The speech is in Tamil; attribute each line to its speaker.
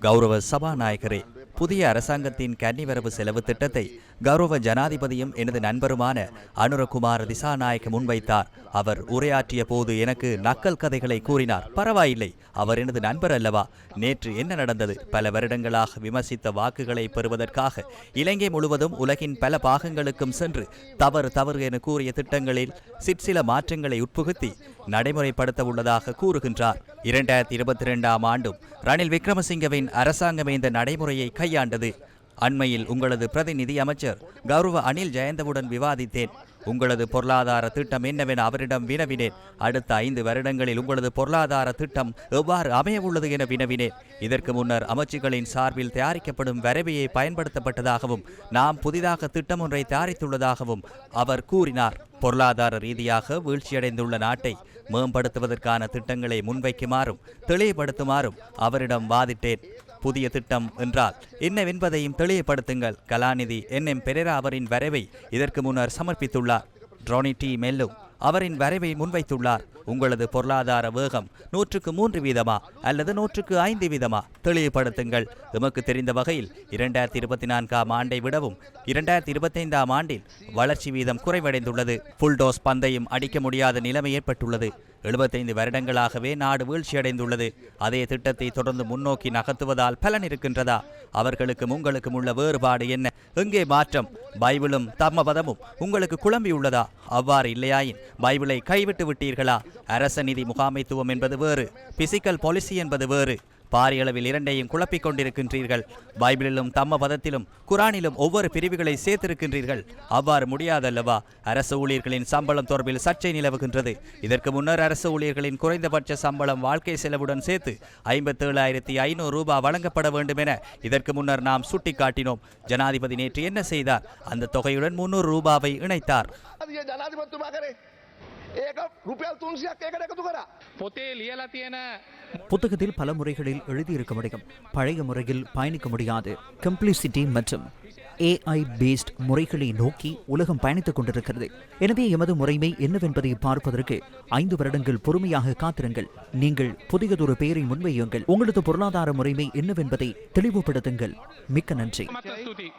Speaker 1: கௌரவ சபாநாயகரே புதிய அரசாங்கத்தின் கன்னிவரவு செலவு திட்டத்தை கௌரவ ஜனாதிபதியும் எனது நண்பருமான அனுரகுமார் திசாநாயக்க முன்வைத்தார். அவர் உரையாற்றிய போது எனக்கு நக்கல் கதைகளை கூறினார். பரவாயில்லை அவர் எனது நண்பர் அல்லவா? நேற்று என்ன நடந்தது? பல வருடங்களாக விமர்சித்த வாக்குகளை பெறுவதற்காக இலங்கை முழுவதும் உலகின் பல பாகங்களுக்கும் சென்று தவறு தவறு என கூறிய திட்டங்களில் சிற்சில மாற்றங்களை உட்புகுத்தி நடைமுறைப்படுத்த உள்ளதாக கூறுகின்றார். இரண்டாயிரத்தி இருபத்தி ரெண்டாம் ஆண்டும் ரணில் விக்ரமசிங்கவின் அரசாங்கமே இந்த நடைமுறையை கையாண்டது. அண்மையில் உங்களது பிரதிநிதி அமைச்சர் கௌரவ அனில் ஜெயந்தவுடன் விவாதித்தேன். உங்களது பொருளாதார திட்டம் என்னவென அவரிடம் வினவினேன். அடுத்த ஐந்து வருடங்களில் உங்களது பொருளாதார திட்டம் எவ்வாறு அமையவுள்ளது என வினவினேன். இதற்கு முன்னர் அமைச்சுகளின் சார்பில் தயாரிக்கப்படும் வரைவையை பயன்படுத்தப்பட்டதாகவும் நாம் புதிதாக திட்டம் ஒன்றை தயாரித்துள்ளதாகவும் அவர் கூறினார். பொருளாதார ரீதியாக வீழ்ச்சியடைந்துள்ள நாட்டை மேம்படுத்துவதற்கான திட்டங்களை முன்வைக்குமாறும் தெளிவுபடுத்துமாறும் அவரிடம் வாதிட்டேன். புதிய திட்டம் என்றால் என்னவென்பதையும் தெளிவுபடுத்துங்கள். கலாநிதி என். எம். பெரேரா அவரின் வரைவை இதற்கு முன்னர் சமர்ப்பித்துள்ளார். ட்ரோனி டி. மெல்லு அவரின் வரைவை முன்வைத்துள்ளார். உங்களது பொருளாதார வேகம் நூற்றுக்கு மூன்று வீதமா அல்லது நூற்றுக்கு ஐந்து வீதமா? தெளிவுபடுத்துங்கள். எமக்கு தெரிந்த வகையில் இரண்டாயிரத்தி இருபத்தி நான்காம் ஆண்டை விடவும் இரண்டாயிரத்தி இருபத்தைந்தாம் ஆண்டில் வளர்ச்சி வீதம் குறைவடைந்துள்ளது. ஃபுல் டோஸ் பந்தையும் அடிக்க முடியாத நிலைமை ஏற்பட்டுள்ளது. எழுபத்தைந்து வருடங்களாகவே நாடு வீழ்ச்சியடைந்துள்ளது. அதே திட்டத்தை தொடர்ந்து முன்னோக்கி நகர்த்துவதால் பலன் இருக்கின்றதா? அவர்களுக்கும் உங்களுக்கும் உள்ள வேறுபாடு என்ன? எங்கே மாற்றம்? பைபிளும் தர்மபதமும் உங்களுக்கு குழம்பியுள்ளதா? அவ்வாறு இல்லையாயின் பைபிளை கைவிட்டு விட்டீர்களா? அரச நிதி முகாமைத்துவம் என்பது வேறு பிசிக்கல் பாலிசி என்பது வேறு பாரியளவில் இரண்டையும் குழப்பிக் கொண்டிருக்கின்றீர்கள். பைபிளிலும் தம்ம பதத்திலும் குரானிலும் ஒவ்வொரு பிரிவுகளை சேர்த்திருக்கின்றீர்கள். அவ்வாறு முடியாதல்லவா? அரசு ஊழியர்களின் சம்பளம் தொடர்பில் சர்ச்சை நிலவுகின்றது. இதற்கு முன்னர் அரசு ஊழியர்களின் குறைந்தபட்ச சம்பளம் வாழ்க்கை செலவுடன் சேர்த்து ஐம்பத்தேழாயிரத்தி ஐநூறு ரூபாய் வழங்கப்பட வேண்டும் என இதற்கு முன்னர் நாம் சுட்டிக்காட்டினோம். ஜனாதிபதி நேற்று என்ன செய்தார்? அந்த தொகையுடன் முன்னூறு ரூபாவை இணைத்தார்.
Speaker 2: ඒක රුපියල් තුන්සියක් ඒකට එකතු කරා
Speaker 3: පොතේ ලියලා තියෙන
Speaker 4: புத்தகத்தில் பல முறைகளில் எழுதியிருக்க முடியும் பழைய முறையில் பயணிக்க முடியாது கம்ப்ளிசிட்டி மற்றும் ஏஐ பேஸ்ட் முறைகளை நோக்கி உலகம் பயணித்துக் கொண்டிருக்கிறது எனவே எமது முறைமை என்னவென்பதை பார்ப்பதற்கு ஐந்து வருடங்கள் பொறுமையாக காத்திருங்கள் நீங்கள் புதியதொரு பெயரை முன்வையுங்கள் உங்களது பொருளாதார முறைமை என்னவென்பதை தெளிவுபடுத்துங்கள் மிக்க நன்றி
Speaker 3: මත ස්තුතියි